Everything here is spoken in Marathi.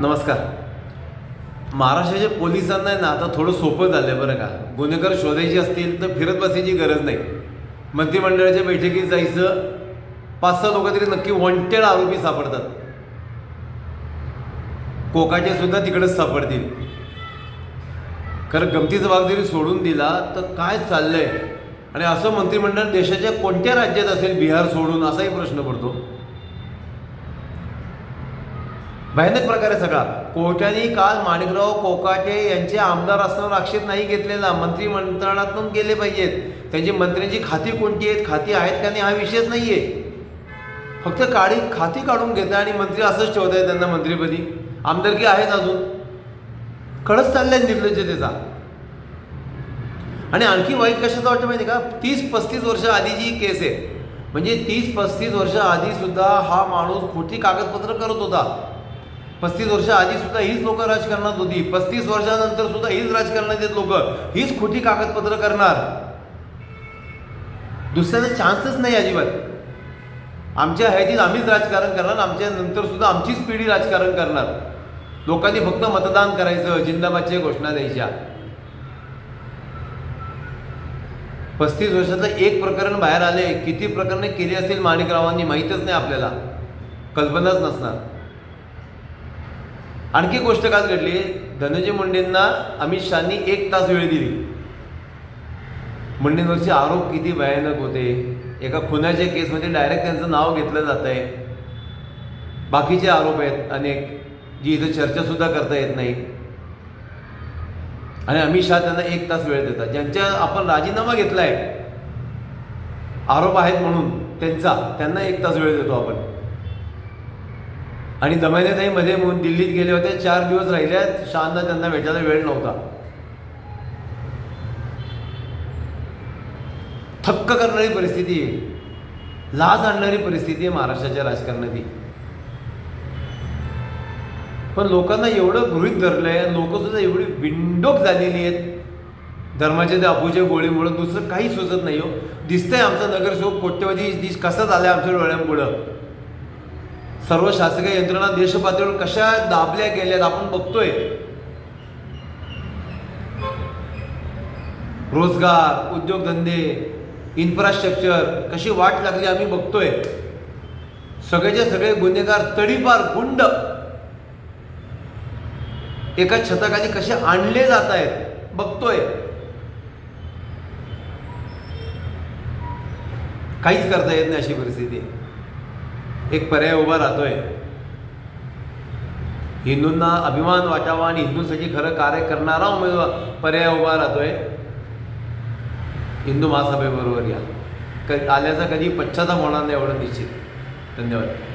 नमस्कार. महाराष्ट्राच्या पोलिसांना आहे ना आता थोडं सोपं झालं आहे बरं का. गुन्हेगार शोधायचे असतील तर फिरत बसायची गरज नाही. मंत्रिमंडळाच्या बैठकीत जायचं पाच सहा लोक तरी नक्की वॉन्टेड आरोपी सापडतात. कोकाचे सुद्धा तिकडेच सापडतील. खरं गमतीचा भाग जरी सोडून दिला तर काय चाललंय? आणि असं मंत्रिमंडळ देशाच्या कोणत्या राज्यात असेल बिहार सोडून असाही प्रश्न पडतो. भयानक प्रकार आहे सगळा. कोर्टाने काल माणिकराव कोकाटे यांचे आमदार असताना आक्षेप नाही घेतलेला मंत्रिमंडळातून गेले पाहिजेत. त्यांची मंत्र्यांची खाती कोणती आहेत? खाती आहेत का नाही हा विषयच नाहीये. फक्त काळी खाती काढून घेता आणि मंत्री असंच ठेवत आहे त्यांना मंत्रीपदी. आमदारकी आहेत अजून? कळच चालल्या निर्लज्जतेचा. आणि आणखी वाईट कशाचं वाटतं माहिती का? तीस पस्तीस वर्ष आधीची केस आहे म्हणजे तीस पस्तीस वर्ष आधी सुद्धा हा माणूस खोटी कागदपत्र करत होता. पस्तीस वर्ष आधी सुद्धा हीच लोक राजकारणात होती. पस्तीस वर्षानंतर सुद्धा हीच राजकारणात येत लोक. हीच खोटी कागदपत्र करणार. दुसऱ्याचा चान्सच नाही अजिबात. आमच्या हयातीत आम्हीच राजकारण करणार आमच्या नंतर सुद्धा आमचीच पिढी राजकारण करणार. लोकांनी फक्त मतदान करायचं जिंदाबादच्या घोषणा द्यायच्या. पस्तीस वर्षातलं एक प्रकरण बाहेर आले किती प्रकरणे केली असेल माणिकरावांनी माहीतच नाही आपल्याला. कल्पनाच नसणार. आणखी गोष्ट काय घडली. धनंजय मुंडेंना अमित शहानी एक तास वेळ दिली. मुंडेंवरचे आरोप किती भयानक होते. एका खुनाच्या केसमध्ये डायरेक्ट त्यांचं नाव घेतलं जात आहे बाकीचे आरोप आहेत. अनेक. जी इथं चर्चासुद्धा करता येत नाही. आणि अमित शहा त्यांना एक तास वेळ देतात. ज्यांच्या आपण राजीनामा घेतला आहे आरोप आहेत म्हणून त्यांचा. त्यांना एक तास वेळ देतो आपण. आणि दमायनेताई मध्ये म्हणून दिल्लीत गेले होते चार दिवस राहिल्या शांना त्यांना भेटायला वेळ नव्हता. थक्क करणारी परिस्थिती आहे. लाज आणणारी परिस्थिती आहे महाराष्ट्राच्या राजकारणाची पण लोकांना एवढं गृहित धरलंय लोक सुद्धा एवढी बिंडोक झालेली आहेत. धर्माच्या त्या अपूच्या गोळीमुळं दुसरं काही सुचत नाही हो. दिसतंय आमचा नगरसेवक कोट्यवधी दिस कसा झाला आमच्या डोळ्यांपुढं? सर्व शासकीय यंत्रणा देशपातळीवर कशा दाबल्या गेल्यात आपण बघतोय. रोजगार उद्योगधंदे इन्फ्रास्ट्रक्चर कशी वाट लागली आम्ही बघतोय. सगळेचे सगळे गुन्हेगार तडीपार गुंड. एका छताखाली कसे आणले जात आहेत बघतोय. काहीच करता येत नाही अशी परिस्थिती. एक पर्याय उभा राहतोय. हिंदूंना अभिमान वाटावा आणि हिंदूंसाठी खरं कार्य करणारा उमेदवार पर्याय उभा राहतोय. हिंदू महासभेबरोबर या. क आल्याचा कधी पश्चाताप होणार नाही एवढं निश्चित. धन्यवाद.